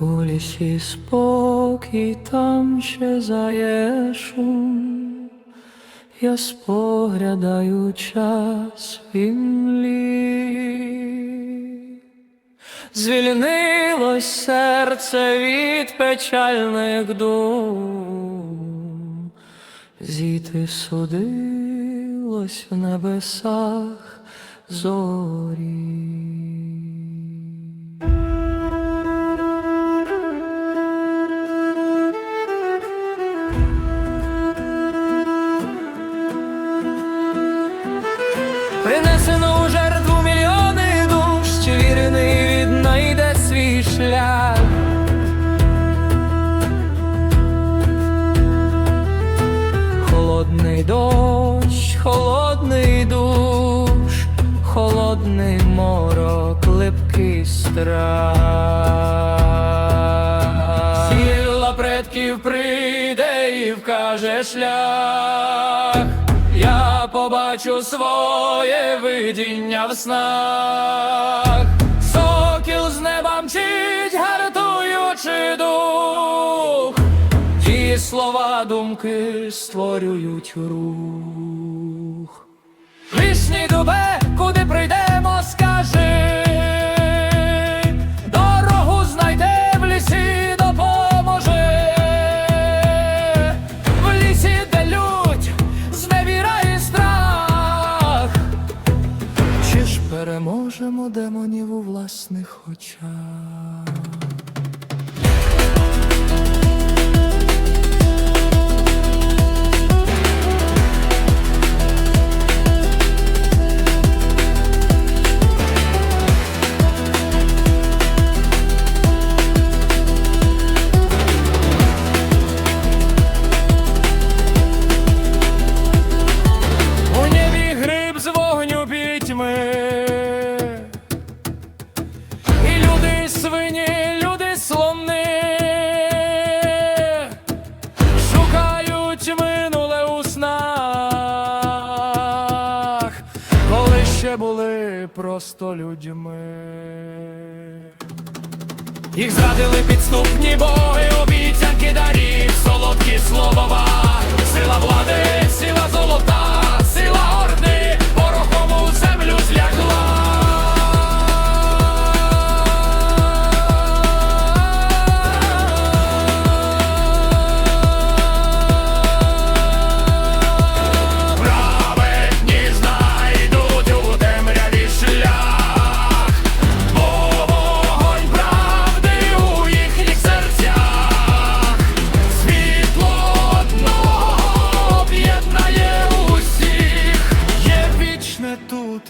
У лісі спокій там щезає шум, я споглядаю час в імлі. Звільнилось серце від печальних дум, зійти судилось в небесах зорі. Холодний морок, липкий страх. Сіла предків прийде і вкаже шлях. Я побачу своє видіння в снах. Сокіл з неба мчить, гартуючи дух. Ті слова думки створюють рух. Вишній дубе, переможемо демонів у власних очах? Шукають минуле у снах, коли ще були просто людьми. Їх зрадили підступні боги, обіцянки дарів,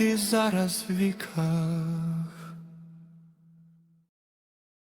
і зараз в віках.